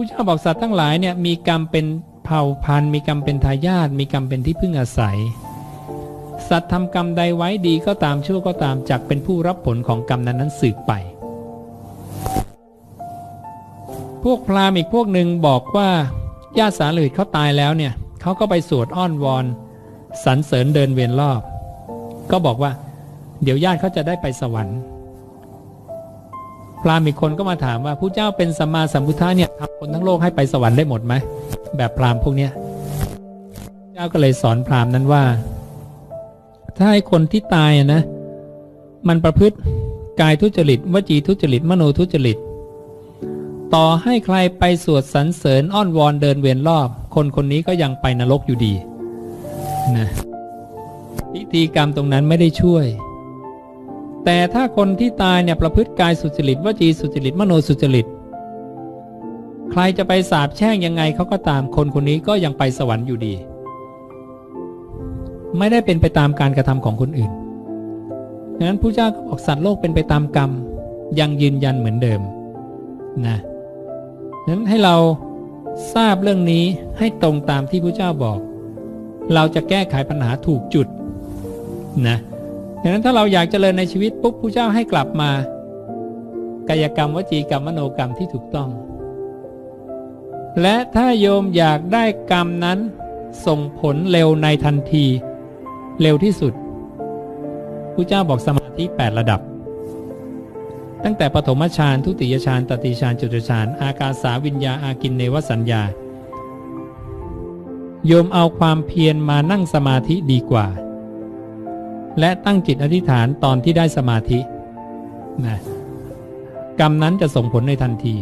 ผู้เจ้าบอกสัตว์ทั้งหลายเนี่ยมีกรรมเป็นเผ่าพันธุ์ มีกรรมเป็นทายาทมีกรรมเป็นที่พึ่งอาศัย สัตว์ทำกรรมใดไว้ดีก็ตามชั่วก็ตามจักเป็นผู้รับผลของกรรมนั้นนั้นสืบไป พวกพราหมณ์อีกพวกหนึ่งบอกว่าญาติสาลืดเขาตายแล้วเนี่ยเขาก็ไปสวดอ้อนวอนสรรเสริญเดินเวียนรอบ ก็บอกว่า เดี๋ยวญาติเขาจะได้ไปสวรรค์ พราหมณ์อีกคนก็มาถามว่าผู้เจ้าเป็นสัมมาสัมพุทธะเนี่ยทำคนทั้งโลกให้ไปสวรรค์ได้หมดไหมแบบพราหมณ์พวกเนี้ยเจ้าก็เลยสอนพราหมณ์นั้นว่า ถ้าให้คนที่ตายนะ มันประพฤติกายทุจริตวจีทุจริตมโนทุจริต ต่อให้ใครไปสวดสรรเสริญอ้อนวอนเดินเวียนรอบ คนคนนี้ก็ยังไปนรกอยู่ดีนะพิธีกรรมตรงนั้นไม่ได้ช่วย แต่ถ้าคนที่ตายเนี่ยประพฤติกายสุจริตวจีสุจริตมโนสุจริต ใครจะไปสาบแช่งยังไงเขาก็ตามคนคนนี้ก็ยังไปสวรรค์อยู่ดี ไม่ได้เป็นไปตามการกระทำของคนอื่นดังนั้นผู้เจ้าก็บอกสัตว์โลกเป็นไปตามกรรมยังยืนยันเหมือนเดิมนะนั้นให้เราทราบเรื่องนี้ให้ตรงตามที่ผู้เจ้าบอก เราจะแก้ไขปัญหาถูกจุดนะ ดังนั้นถ้าเราอยากเจริญในชีวิตปุ๊บผู้เจ้าให้กลับมา กายกรรมวจีกรรมมโนกรรมที่ถูกต้อง และถ้าโยมอยากได้กรรมนั้นส่งผลเร็วในทันที เร็วที่สุดผู้เจ้าบอกสมาธิ 8 ระดับ ตั้งแต่ปฐมฌานทุติยฌานตติฌานจตุฌานอากาสาวิญญาอากินเนวสัญญาโยมเอาความเพียรมานั่งสมาธิดีกว่า และตั้งจิตอธิษฐานตอนที่ได้สมาธินะกรรมนั้นจะส่งผลในทันที